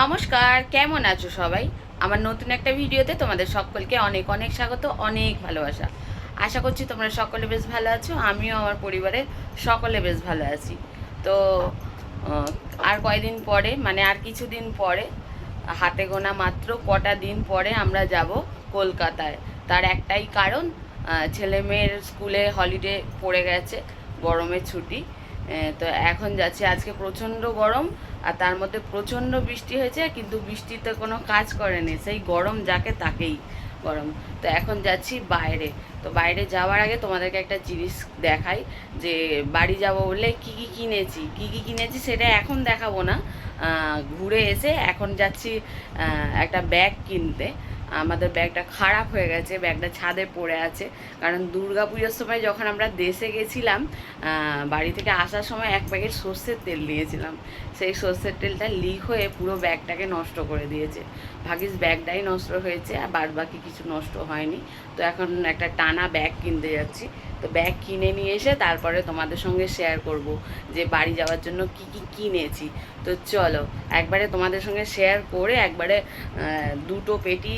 নমস্কার, কেমন আছো সবাই? আমার নতুন একটা ভিডিওতে তোমাদের সকলকে অনেক অনেক স্বাগত, অনেক ভালোবাসা। আশা করছি তোমরা সকলে বেশ ভালো আছো, আমিও আমার পরিবারের সকলে বেশ ভালো আছি। তো আর কয়দিন পরে মানে আর কিছুদিন পরে, হাতে গোনা মাত্র কটা দিন পরে আমরা যাব কলকাতায়। তার একটাই কারণ ছেলে মেয়ের স্কুলে হলিডে পড়ে গেছে, গরমের ছুটি। তো এখন যাচ্ছে আজকে প্রচণ্ড গরম, আর তার মধ্যে প্রচণ্ড বৃষ্টি হয়েছে, কিন্তু বৃষ্টিতে কোনো কাজ করেনি। সেই গরম যাকে তাকেই গরম। তো এখন যাচ্ছি বাইরে। তো বাইরে যাওয়ার আগে তোমাদেরকে একটা জিনিস দেখাই, যে বাড়ি যাব বলে কি কি কিনেছি? কি কি কিনেছি সেটা এখন দেখাবো না। ঘুরে এসে এখন যাচ্ছি একটা ব্যাগ কিনতে। আমাদের ব্যাগটা খারাপ হয়ে গেছে, ব্যাগটা ছাদে পড়ে আছে। কারণ দুর্গা পুজোর সময় যখন আমরা দেশে গেছিলাম বাড়ি থেকে আসার সময় এক প্যাকেট সর্ষের তেল নিয়েছিলাম। সেই সর্ষের তেলটা লিক হয়ে পুরো ব্যাগটাকে নষ্ট করে দিয়েছে। ভাগিস ব্যাগটাই নষ্ট হয়েছে আর বাদ বাকি কিছু নষ্ট হয়নি। তো এখন একটা টানা ব্যাগ কিনতে যাচ্ছি। তো ব্যাগ কিনে নিয়ে এসে তারপরে তোমাদের সঙ্গে শেয়ার করব যে বাড়ি যাওয়ার জন্য কি কি কিনেছি। তো চলো, একবারে তোমাদের সঙ্গে শেয়ার করে একবারে দুটো পেটি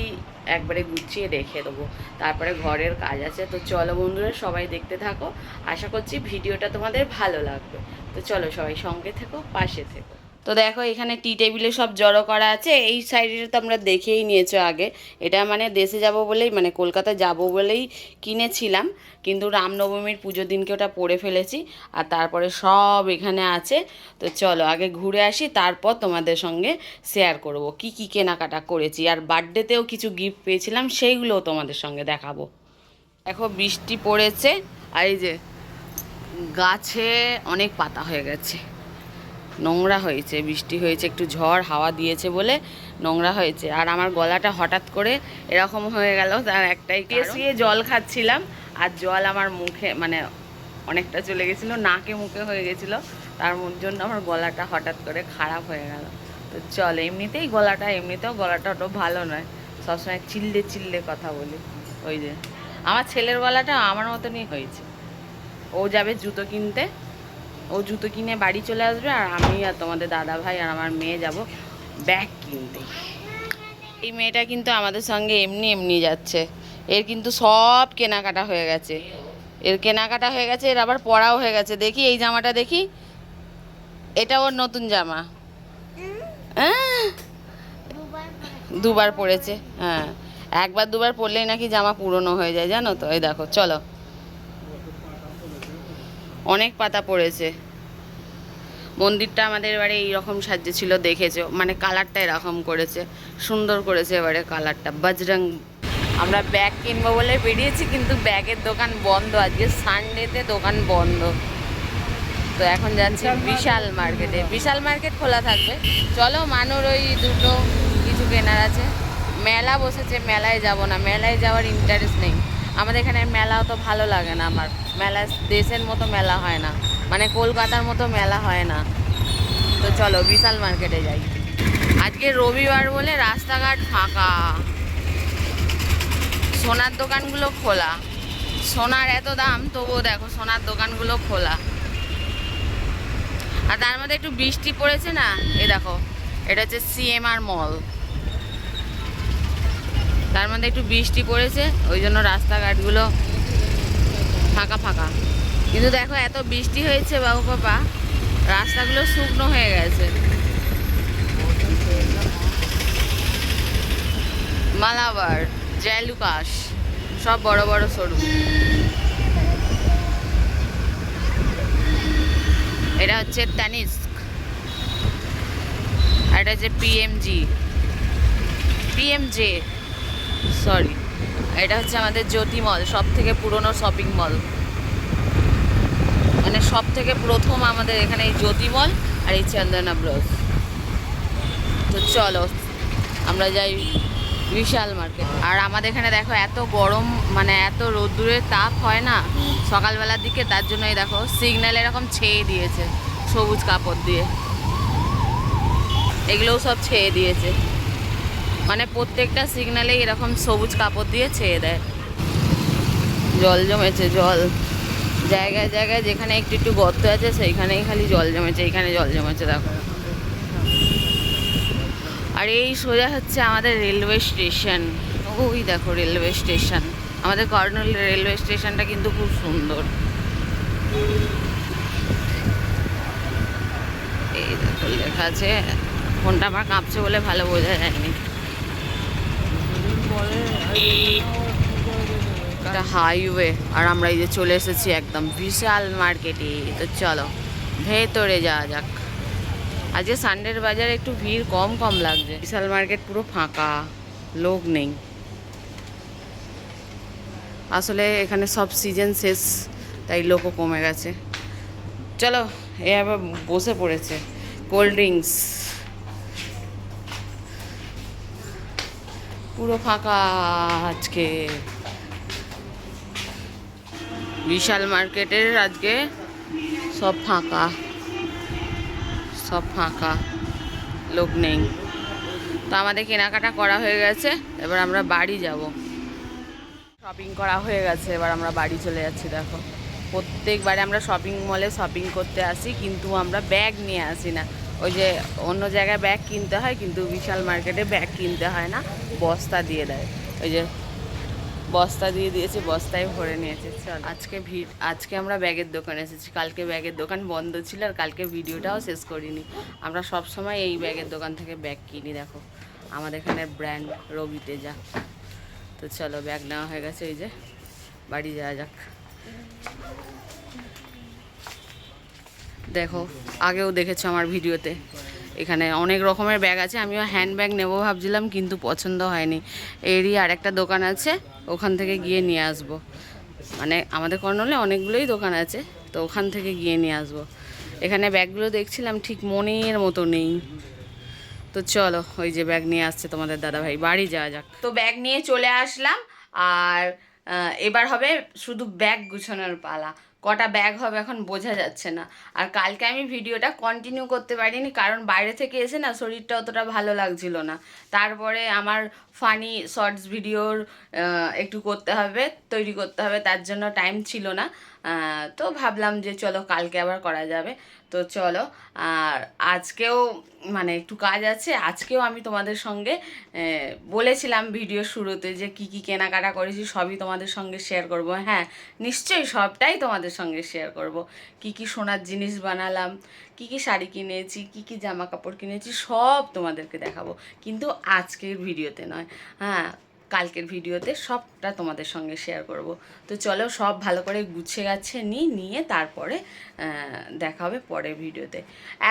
একবারে গুছিয়ে রেখে দেবো। তারপরে ঘরের কাজ আছে। তো চলো বন্ধুরা, সবাই দেখতে থাকো। আশা করছি ভিডিওটা তোমাদের ভালো লাগবে। তো চলো সবাই সঙ্গে থেকো, পাশে থেকো। তো দেখো, এখানে টি টেবিলে সব জড়ো করা আছে। এই সাইডে তো আমরা দেখেই নিয়েছো আগে। এটা মানে দেশে যাব বলেই মানে কলকাতা যাব বলেই কিনেছিলাম। কিন্তু রামনবমীর পুজোর দিনকে ওটা পরে ফেলেছি। আর তারপরে সব এখানে আছে। তো চলো, আগে ঘুরে আসি, তারপর তোমাদের সঙ্গে শেয়ার করব। কি কি কেনাকাটা করেছি। আর বার্থডেতেও কিছু গিফট পেয়েছিলাম, সেইগুলোও তোমাদের সঙ্গে দেখাবো। দেখো, বৃষ্টি পড়েছে। আর এই যে গাছে অনেক পাতা হয়ে গেছে। নোংরা হয়েছে, বৃষ্টি হয়েছে, একটু ঝড়, হাওয়া দিয়েছে বলে নোংরা হয়েছে। আর আমার গলাটা হঠাৎ করে এরকম হয়ে গেল তার একটাই কেসিয়ে জল খাচ্ছিলাম, আর জল আমার মুখে মানে অনেকটা চলে গেছিল, নাকে মুখে হয়ে গেছিল। তার জন্য আমার গলাটা হঠাৎ করে খারাপ হয়ে গেল। তো চল, এমনিতেই গলাটা, এমনিতেও গলাটা অত ভালো নয়। সবসময় চিল্লে চিল্লে কথা বলি, ওই যে। আমার ছেলের গলাটা আমার মতনই হয়েছে। ও যাবে জুতো কিনতে ও জুতো কিনে বাড়ি চলে আসবে আর আমি আর তোমাদের দাদা ভাই আর আমার মেয়ে যাব ব্যাগ কিনতে। এই মেয়েটা কিন্তু আমাদের সঙ্গে এমনি এমনি যাচ্ছে। এর কিন্তু সব কেনাকাটা হয়ে গেছে। এর কেনাকাটা হয়ে গেছে, এর আবার পড়াও হয়ে গেছে। দেখি এই জামাটা দেখি। এটা ওর নতুন জামা। আহ! দুবার পড়েছে হ্যাঁ। একবার দুবার পরলেই নাকি জামা পুরনো হয়ে যায়, জানো তো? এই দেখো, চলো। অনেক পাতা পড়েছে। মন্দিরটা আমাদের এবারে এইরকম সাজ্জে ছিল দেখেছ? মানে কালারটা এরকম করেছে। সুন্দর করেছে এবারে কালারটা। বজরং আমরা ব্যাগ কিনবো বলে বেরিয়েছি কিন্তু ব্যাগের দোকান বন্ধ। আজকে সানডেতে দোকান বন্ধ। তো এখন যাচ্ছি বিশাল মার্কেটে। বিশাল মার্কেট। খোলা থাকবে। চলো মানুর ওই দুটো কিছু কেনার আছে। মেলা বসেছে মেলায় যাব না। মেলায় যাওয়ার ইন্টারেস্ট নেই। আমাদের এখানে মেলা অত ভালো লাগে না আমার। মেলা দেশের মতো মেলা হয় না। মানে কলকাতার মতো মেলা হয় না। তো চলো, বিশাল মার্কেটে যাই। আজকে রবিবার বলে রাস্তাঘাট ফাঁকা। সোনার দোকানগুলো খোলা। সোনার এত দাম, তবুও দেখো সোনার দোকানগুলো খোলা। আর তার মধ্যে একটু বৃষ্টি পড়েছে না? এ দেখো, এটা হচ্ছে সিএমআর মল তার মধ্যে একটু বৃষ্টি পড়েছে, ওই জন্য রাস্তাঘাটগুলো ফাঁকা ফাঁকা। কিন্তু দেখো এত বৃষ্টি হয়েছে বাবু পাপা, রাস্তাগুলো শুকনো হয়ে গেছে। মালাবার জয়লুকাস সব বড় বড় শোরুম। এটা হচ্ছে তানিস্ক। আর এটা হচ্ছে পিএমজি। পিএমজে। সরি এটা হচ্ছে আমাদের জ্যোতি মল সব থেকে পুরনো শপিং মল মানে সব থেকে প্রথম আমাদের এখানে এই জ্যোতি মল আর এই চন্দনা ব্রস তো চলো, আমরা যাই বিশাল মার্কেট আর আমাদের এখানে দেখো এত গরম মানে এত রোদ্দুরের তাপ হয় না? সকালবেলার দিকে তার জন্যই দেখো সিগন্যাল এরকম ছেয়ে দিয়েছে, সবুজ কাপড় দিয়ে। এগুলোও সব ছেয়ে দিয়েছে। মানে প্রত্যেকটা সিগন্যালে এরকম সবুজ কাপড় দিয়ে ছেয়ে দেয়। জল জমেছে, জল। জায়গায় জায়গায় যেখানে একটু একটু গর্ত আছে, সেইখানেই খালি জল জমেছে এইখানে জল জমেছে, দেখো। আর এই সোজা হচ্ছে আমাদের রেলওয়ে স্টেশন। ওই দেখো রেলওয়ে স্টেশন। আমাদের কর্নল রেলওয়ে স্টেশনটা কিন্তু খুব সুন্দর। এই দেখো লেখা আছে ফোনটা আমার কাঁপছে বলে ভালো বোঝা যায়নি। একটা হাইওয়ে আর আমরা এই যে চলে এসেছি একদম বিশাল মার্কেটে তো চলো, ভেতরে যাওয়া যাক। আজকে সানডের বাজারে একটু ভিড় কম কম লাগছে। বিশাল মার্কেট পুরো ফাঁকা, লোক নেই। আসলে এখানে সব সিজন শেষ, তাই লোকও কমে গেছে। চলো, এ আবার বসে পড়েছে। কোল্ড ড্রিঙ্কস পুরো ফাঁকা আজকে। বিশাল মার্কেটের আজকে সব ফাঁকা। সব ফাঁকা। লোক নেই। তো আমাদের কেনাকাটা করা হয়ে গেছে, এবার আমরা বাড়ি যাব। শপিং করা হয়ে গেছে, এবার আমরা বাড়ি চলে যাচ্ছি, দেখো। প্রত্যেকবারে আমরা শপিং মলে শপিং করতে আসি, কিন্তু আমরা ব্যাগ নিয়ে আসি না। ওই যে অন্য জায়গায় ব্যাগ কিনতে হয়, কিন্তু বিশাল মার্কেটে ব্যাগ কিনতে হয় না, বস্তা দিয়ে দেয়। ওই যে বস্তা দিয়ে দিয়েছে, বস্তায় ভরে নিয়েছে, চল। আজকে ভিড়, আজকে আমরা ব্যাগের দোকানে এসেছি। কালকে ব্যাগের দোকান বন্ধ ছিল আর কালকে ভিডিওটাও শেষ করিনি। আমরা সব সময় এই ব্যাগের দোকান থেকে ব্যাগ কিনি, দেখো। আমাদের এখানে ব্র্যান্ড রবিতে তেজা তো চলো, ব্যাগ নেওয়া হয়ে গেছে, এই যে বাড়ি যাওয়া যাক। দেখো, আগেও দেখেছ আমার ভিডিওতে। এখানে অনেক রকমের ব্যাগ আছে, আমিও হ্যান্ড ব্যাগ নেব ভাবছিলাম, কিন্তু পছন্দ হয়নি। এরই আর একটা দোকান আছে, ওখান থেকে গিয়ে নিয়ে আসব। মানে আমাদের কর্নলে অনেকগুলোই দোকান আছে, তো ওখান থেকে গিয়ে নিয়ে আসব। এখানে ব্যাগগুলো দেখছিলাম, ঠিক মনের মতো নেই। তো চলো, ওই যে ব্যাগ নিয়ে আসছে তোমাদের দাদা ভাই বাড়ি যাওয়া যাক। তো ব্যাগ নিয়ে চলে আসলাম, আর এবার হবে শুধু ব্যাগ গুছানোর পালা। কটা ব্যাগ হবে এখন বোঝা যাচ্ছে না। আর কালকে আমি ভিডিওটা কন্টিনিউ করতে পারিনি, কারণ বাইরে থেকে এসে না শরীরটা অতটা ভালো লাগছিল না। তারপরে আমার ফানি শর্টস ভিডিওর একটু করতে হবে, তৈরি করতে হবে, তার জন্য টাইম ছিল না। তো ভাবলাম যে চলো কালকে আবার করা যাবে। তো চলো, আর আজকেও মানে একটু কাজ আছে, আজকেও আমি তোমাদের সঙ্গে বলেছিলাম ভিডিও শুরুতে যে কি কি কেনাকাটা করেছি, সবই তোমাদের সঙ্গে শেয়ার করব। হ্যাঁ নিশ্চয়ই সবটাই তোমাদের সঙ্গে শেয়ার করব। কি কি সোনার জিনিস বানালাম, কি কি শাড়ি কিনেছি, কি কি জামা কাপড় কিনেছি, সব তোমাদেরকে দেখাবো। কিন্তু আজকের ভিডিওতে নয়। হ্যাঁ কালকের ভিডিওতে সবটা তোমাদের সঙ্গে শেয়ার করব। তো চলো সব ভালো করে গুছিয়ে গাছে নিই, নিয়ে তারপরে দেখা হবে পরের ভিডিওতে।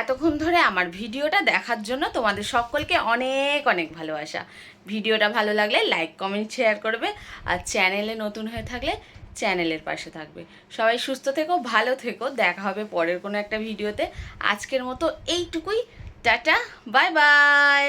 এতক্ষণ ধরে আমার ভিডিওটা দেখার জন্য তোমাদের সকলকে অনেক অনেক ভালোবাসা। ভিডিওটা ভালো লাগলে লাইক কমেন্ট শেয়ার করবে আর চ্যানেলে নতুন হয়ে থাকলে চ্যানেলের পাশে থাকবে। সবাই সুস্থ থেকো, ভালো থেকো, দেখা হবে পরের কোনো একটা ভিডিওতে। আজকের মতো এইটুকুই। Tata bye bye